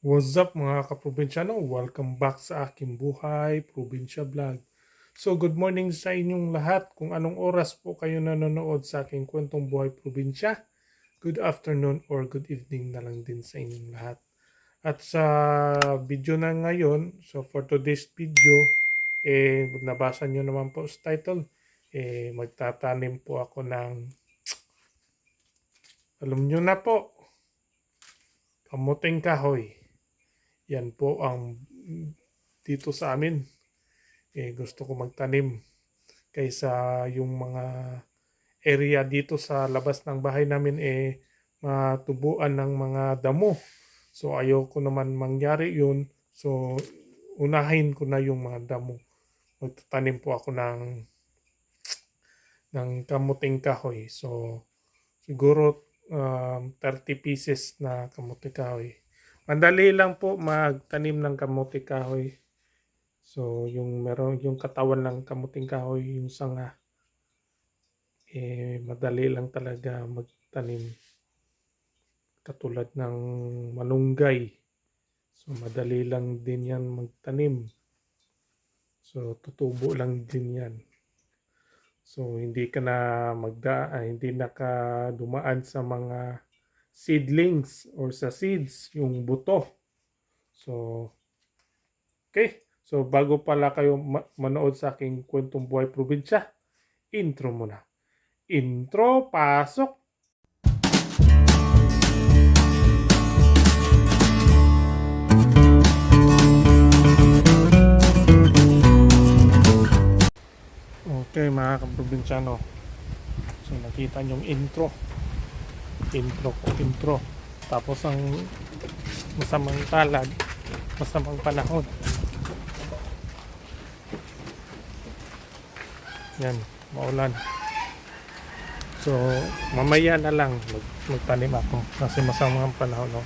What's up mga kaprobinsyano? Welcome back sa aking buhay, probinsya vlog. So good morning sa inyong lahat. Kung anong oras po kayo nanonood sa aking kwentong buhay probinsya, good afternoon or good evening na lang din sa inyong lahat. At sa video na ngayon, so for today's video, eh, nabasa nyo naman po sa title, eh, magtatanim po ako ng, alam nyo na po, kamuting kahoy. Yan po ang dito sa amin. Eh, gusto ko magtanim kaysa yung mga area dito sa labas ng bahay namin eh matubuan ng mga damo. So ayoko naman mangyari yun. So unahin ko na yung mga damo. Magtatanim po ako ng ng kamuting kahoy. So siguro um, 30 pieces na kamuting kahoy. Madali lang po magtanim ng kamuting kahoy. So, yung meron yung katawan ng kamuting kahoy, yung sanga, eh, madali lang talaga magtanim. Katulad ng malunggay. So, madali lang din yan magtanim. So, tutubo lang din yan. So, hindi ka na magda, ah, hindi na ka dumaan sa mga seedlings or sa seeds, yung buto. So, okay. So, bago pala kayo ma- manood sa aking kwentong buhay probinsya, intro muna. Intro, pasok! Okay mga kaprobinsyano. So nakita yung intro. Intro ko, intro. Tapos ang masamang talag, masamang panahon. Yan, maulan. So, mamaya na lang mag magtanim ako kasi masamang panahon. No?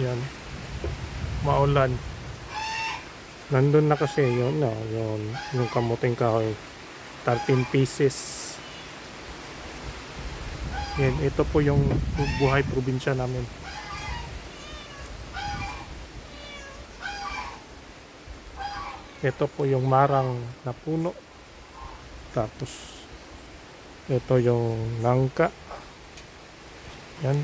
Yan. Maulan. Nandun na kasi yun, no, yun, yung kamuting kahoy. 13 pieces. Yan, ito po yung buhay probinsya namin. Ito po yung marang na puno. Tapos, ito yung nangka. Yan.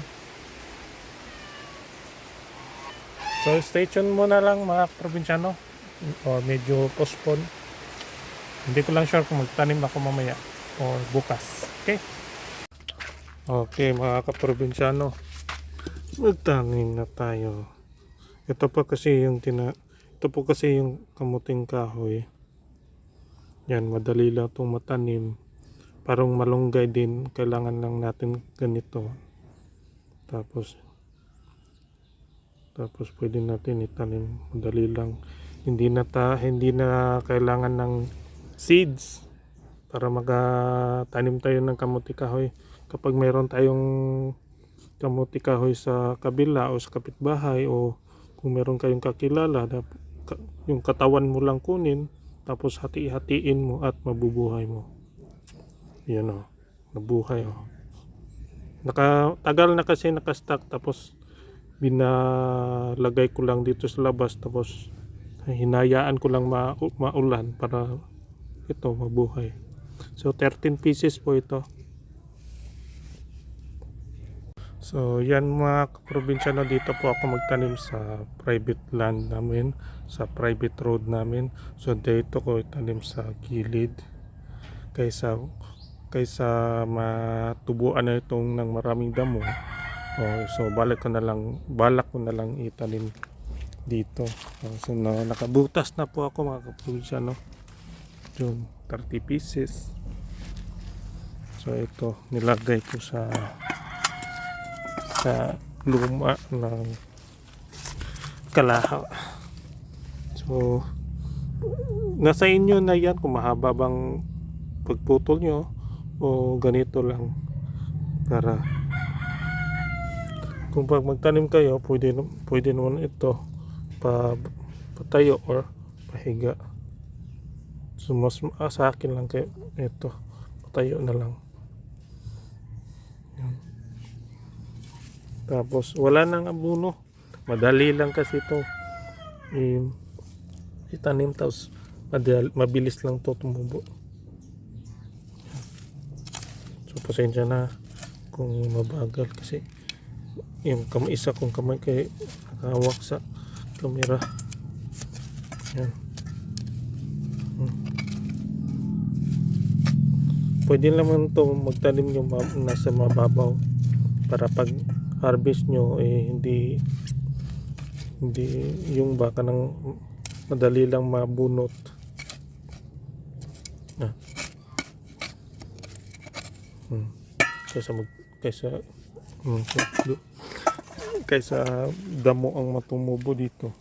So, stay tuned muna lang mga probinsyano. Or medyo postpone. Hindi ko lang sure kung magtanim ako mamaya or bukas. Okay? Okay, mga kaprobinsyano. Magtanim na tayo. Ito pa kasi yung tina ito po kasi yung kamuting kahoy. Yan, madali lang itong matanim. Parang malunggay din, kailangan lang natin ganito. Tapos, tapos pwede natin itanim. Madali lang. Hindi na ta, hindi na kailangan ng seeds para magtanim tayo ng kamuti kahoy. Kapag mayroon tayong kamuti kahoy sa kabila o sa kapitbahay o kung meron kayong kakilala yung katawan mo lang kunin tapos hati-hatiin mo at mabubuhay mo. Yan o. Nabuhay o. Nakatagal na kasi nakastock tapos binalagay ko lang dito sa labas tapos hinayaan ko lang ma maulan para ito mabuhay. So 13 pieces po ito. So yan mga probinsyano dito po ako magtanim sa private land namin, sa private road namin. So dito ko itanim sa gilid kaysa kaysa matubuan na itong ng maraming damo. Oh, so balik ko na lang balak ko na lang itanim dito. Oh, so na, nakabutas na po ako mga kaprobinsyano. Yung 30 pieces. So ito nilagay ko sa sa luma ng kalahaw. So, nasa inyo na yan kung mahaba bang pagputol nyo o ganito lang. Para kung pag magtanim kayo pwede, pwede naman ito pa, patayo or pahiga. So mas ah, sa akin lang kayo ito. Patayo na lang Tapos wala nang abuno. Madali lang kasi to. Eh, itanim tapos madal, mabilis lang to tumubo. So pasensya na kung mabagal kasi yung kamay isa kong kamay kay nakahawak sa kamera. Yan. Hmm. Pwede naman to magtanim yung nasa mababaw para pag harvest nyo eh hindi hindi yung baka ng madali lang mabunot. Ah. Hmm. Kaysa mag kaysa hmm, kaysa damo ang matumubo dito.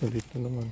So dito naman.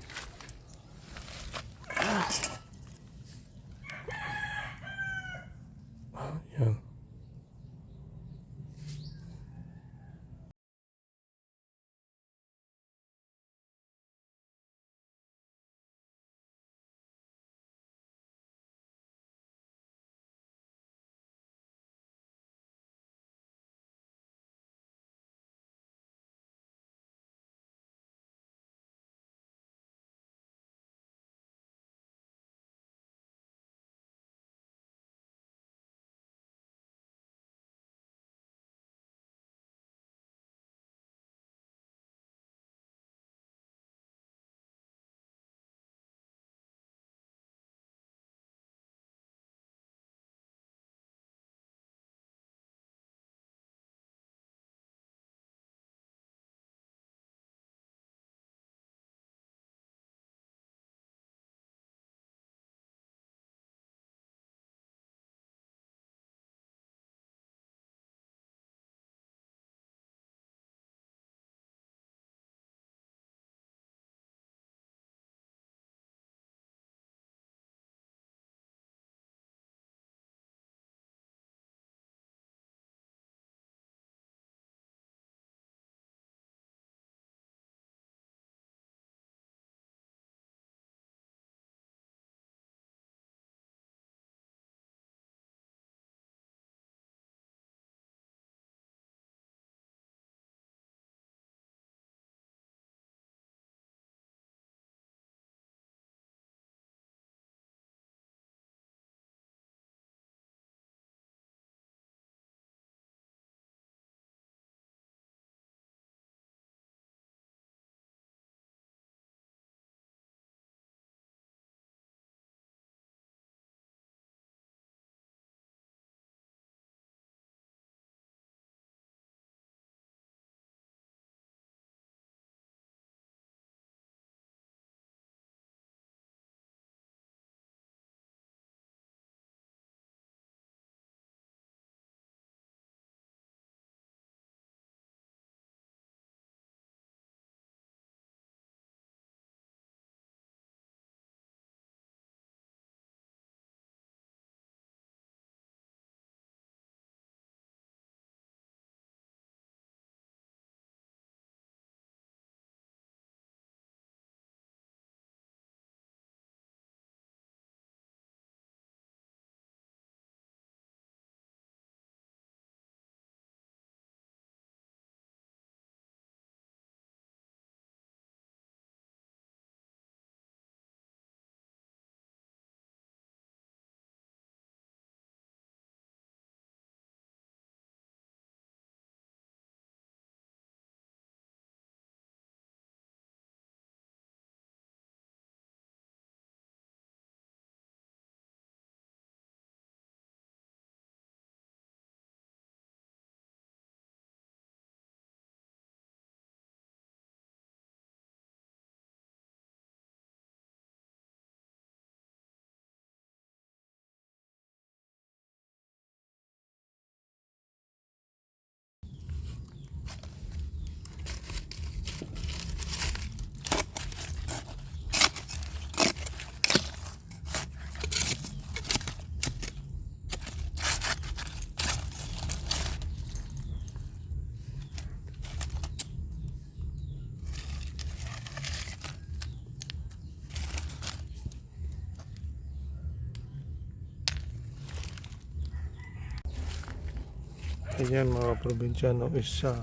Ayan mga probinsyano isa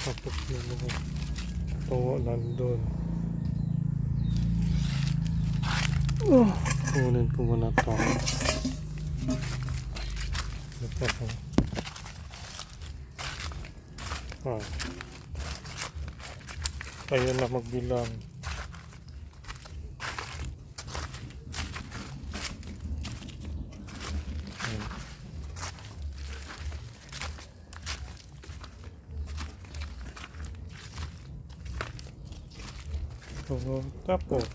Tapos yung mga tungo nandun. Oh, kunin ko muna to. Ito ko. Ah. Kaya na magbilang. Ayan. So, tapos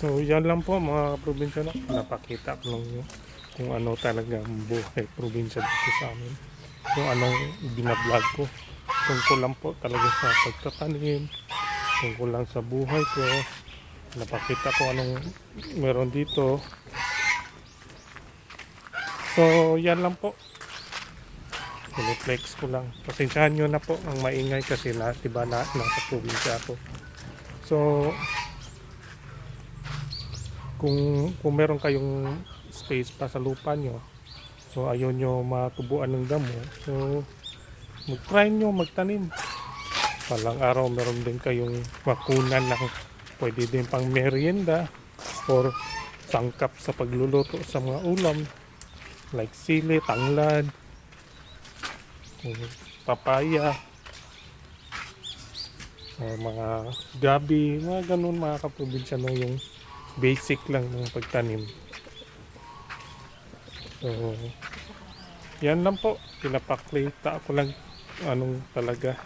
So, yan lang po mga probinsya na. Napakita ko lang yun kung ano talaga ang buhay probinsya dito sa amin. Kung anong binablog ko. Tungkol lang po talaga sa pagtatanim. Tungkol lang sa buhay ko. Napakita ko anong meron dito. So, yan lang po. Piniflex ko lang. Pasensyahan nyo na po ang maingay kasi na, diba na, nasa probinsya ako. So, kung kung meron kayong space pa sa lupa nyo so ayaw nyo matubuan ng damo so mag-try nyo magtanim. Palang araw meron din kayong makunan ng pwede din pang merienda or sangkap sa pagluluto sa mga ulam like sili, tanglad or papaya or mga gabi mga ganun mga kaprobinsya no yung basic lang ng pagtanim. So, yan lang po. Pinapakita ko lang anong talaga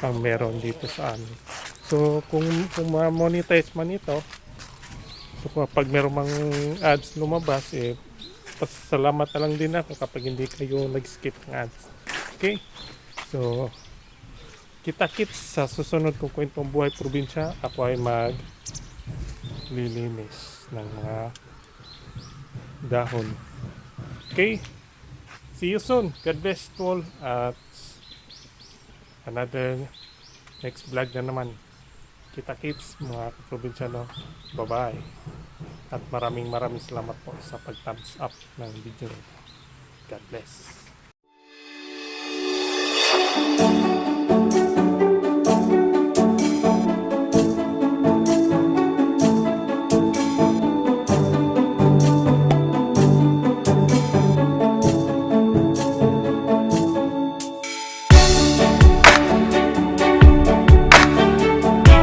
ang meron dito sa amin. So, kung, kung ma-monetize man ito, so kapag meron mang ads lumabas, eh, pasalamat na lang din ako kapag hindi kayo nag-skip ng ads. Okay? So, kita-kits sa susunod kong kwentong buhay probinsya. Ako ay mag lilinis ng mga dahon. Okay? See you soon. God bless to all. At another next vlog na naman. Kita kits mga probinsyano. Bye-bye. At maraming maraming salamat po sa pag-thumbs up ng video. God bless.